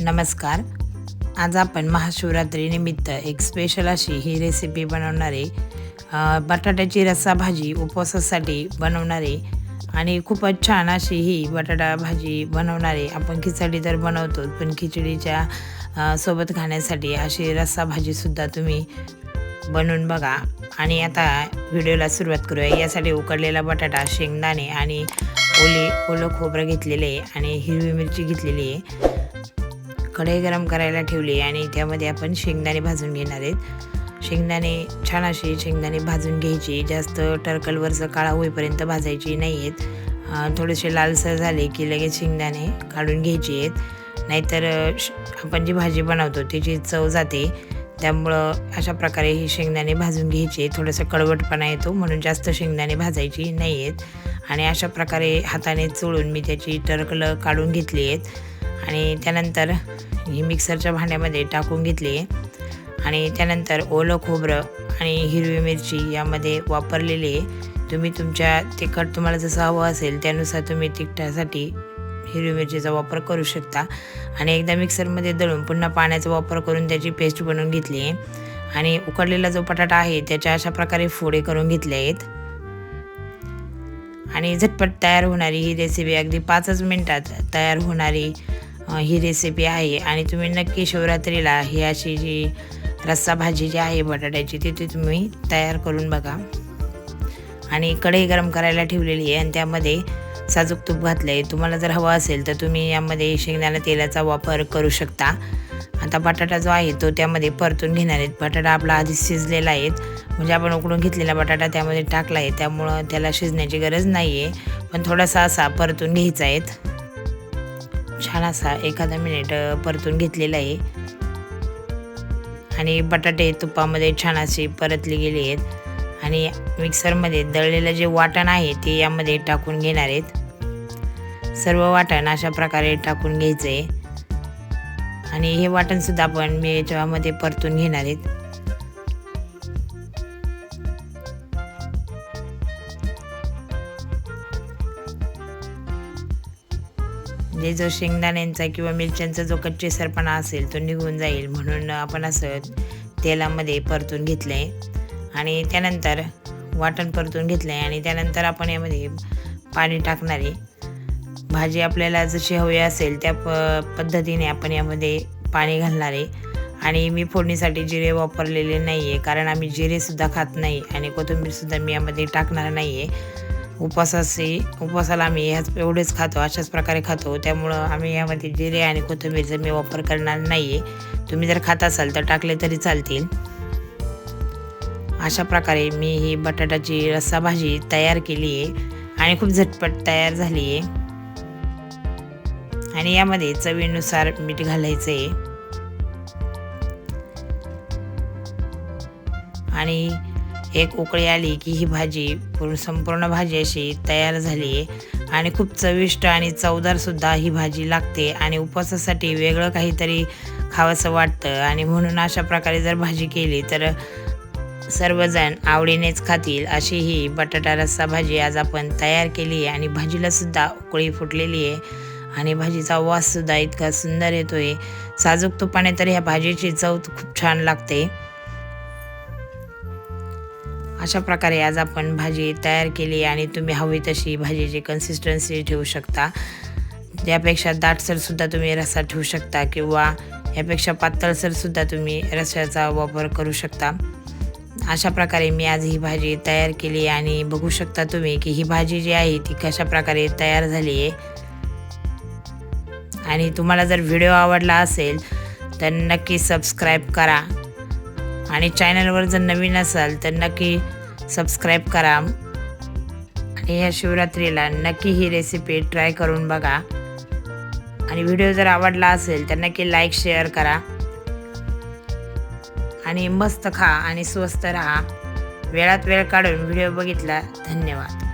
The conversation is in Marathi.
नमस्कार. आज आपण महाशिवरात्रीनिमित्त एक स्पेशल अशी ही रेसिपी बनवणारे बटाट्याची रस्सा भाजी उपवासासाठी बनवणारे आणि खूपच छान अशी ही बटाटा भाजी बनवणारे आपण खिचडी तर बनवतो पण खिचडीच्या सोबत खाण्यासाठी अशी रस्सा भाजीसुद्धा तुम्ही बनवून बघा. आणि आता व्हिडिओला सुरुवात करूया. यासाठी उकडलेला बटाटा शेंगदाणे आणि ओले ओलं खोबरं घेतलेले आहे आणि हिरवी मिरची घेतलेली आहे. कढई गरम करायला ठेवली आणि त्यामध्ये आपण शेंगदाणे भाजून घेणार आहेत. शेंगदाणे छान असे शेंगदाणे भाजून घ्यायचे. जास्त टर्कलवरचं काळा होईपर्यंत भाजायची नाही आहेत. थोडेसे लालसर झाले की लगेच शेंगदाणे काढून घ्यायचे आहेत. नाहीतर श- आपण जी भाजी बनवतो त्याची चव जाते. त्यामुळं अशा प्रकारे ही शेंगदाणे भाजून घ्यायचे. थोडंसं कडवटपणा येतो म्हणून जास्त शेंगदाणे भाजायची नाही आहेत. आणि अशा प्रकारे हाताने चोळून मी त्याची टरकलं काढून घेतली आहेत. आणि त्यानंतर ही मिक्सरच्या भांड्यामध्ये टाकून घेतली. आणि त्यानंतर ओलं खोबरं आणि हिरवी मिरची यामध्ये वापरलेली आहे. तुम्ही तुमच्या तिखट तुम्हाला जसं हवं असेल त्यानुसार तुम्ही तिखटासाठी हिरवी मिरचीचा वापर करू शकता. आणि एकदा मिक्सरमध्ये दळून पुन्हा पाण्याचा वापर करून त्याची पेस्ट बनवून घेतली आहे. आणि उकडलेला जो बटाटा आहे त्याच्या अशा प्रकारे फोडे करून घेतले आहेत. आणि झटपट तयार होणारी ही रेसिपी अगदी पाचच मिनटात तयार होणारी ही रेसिपी आहे. आणि तुम्ही नक्की शिवरात्रीला ही अशी जी रस्सा भाजी जी आहे बटाट्याची ती ती तुम्ही तयार करून बघा. आणि कढई गरम करायला ठेवलेली आहे आणि त्यामध्ये साजूक तूप घातलं आहे तुम्हाला जर हवं असेल तर तुम्ही यामध्ये शेंगदाणा तेलाचा वापर करू शकता. आता बटाटा जो आहे तो त्यामध्ये परतून घेणार आहेत. बटाटा आपला आधीच शिजलेला आहे. म्हणजे आपण उकडून घेतलेला बटाटा त्यामध्ये टाकला आहे. त्यामुळं त्याला शिजण्याची गरज नाही आहे पण थोडासा असा परतून घ्यायचा आहे. छान असा एखादा मिनिट परतून घेतलेला आहे. आणि बटाटे तुपामध्ये छान असे परतले गेले आहेत. आणि मिक्सरमध्ये दळलेलं जे वाटण आहे ते यामध्ये टाकून घेणार आहेत. सर्व वाटण अशा प्रकारे टाकून घ्यायचं आहे आणि हे वाटणसुद्धा आपण मी याच्यामध्ये परतून घेणार आहेत. जे जो शेंगदाण्यांचा किंवा मिरच्यांचा जो कच्चेसरपणा असेल तो निघून जाईल म्हणून आपण असं तेलामध्ये परतून घेतलं आहे आणि त्यानंतर वाटण परतून घेतलं आहे आणि त्यानंतर आपण यामध्ये पाणी टाकणार आहे. भाजी आपल्याला जशी हवी असेल त्या प पद्धतीने आपण यामध्ये पाणी घालणार आहे. आणि मी फोडणीसाठी जिरे वापरलेले नाही आहे कारण आम्ही जिरेसुद्धा खात नाही आणि कोथिंबीरसुद्धा मी यामध्ये टाकणार नाही आहे उपवासाचे उपवासाला आम्ही ह्याच एवढेच खातो अशाच प्रकारे खातो. त्यामुळं आम्ही यामध्ये जिरे आणि कोथिंबीरचा मी वापर करणार नाही आहे तुम्ही जर खात असाल तर टाकले तरी चालतील. अशा प्रकारे मी ही बटाट्याची रस्सा भाजी तयार केली आहे आणि खूप झटपट तयार झाली आहे आणि यामध्ये चवीनुसार मीठ घालायचं आहे आणि एक उकळी आली की ही भाजी पूर्ण संपूर्ण भाजी अशी तयार झाली. आहे आणि खूप चविष्ट आणि चवदारसुद्धा ही भाजी लागते आणि उपवासासाठी वेगळं काहीतरी खावंसं वाटतं. आणि म्हणून अशा प्रकारे जर भाजी केली तर सर्वजण आवडीनेच खातील अशी ही बटाटा रस्सा भाजी आज आपण तयार केली आहे आणि भाजीलासुद्धा उकळी फुटलेली आहे. आणि भाजीचा वाससुद्धा इतका सुंदर येतो आहे साजूक तुपाने तर ह्या भाजीची चव खूप छान लागते. अशा प्रकारे आज आपण भाजी तयार केली आणि तुम्ही हवी तशी भाजीची कन्सिस्टन्सी ठेवू शकता. यापेक्षा दाटसरसुद्धा तुम्ही रस्सा ठेवू शकता किंवा यापेक्षा पातळसरसुद्धा तुम्ही रस्याचा वापर करू शकता. अशा प्रकारे मी आज ही भाजी तयार केली आणि बघू शकता तुम्ही की ही भाजी जी आहे ती कशा प्रकारे तयार झाली आहे. आणि तुम्हाला जर व्हिडिओ आवडला असेल तर नक्की सबस्क्राईब करा. आणि चॅनलवर जर नवीन असाल तर नक्की सबस्क्राईब करा. आणि ह्या शिवरात्रीला नक्की ही रेसिपी ट्राय करून बघा. आणि व्हिडिओ जर आवडला असेल तर नक्की लाईक शेअर करा. आणि मस्त खा आणि स्वस्त राहा. वेळात वेळ काढून व्हिडिओ बघितला. धन्यवाद.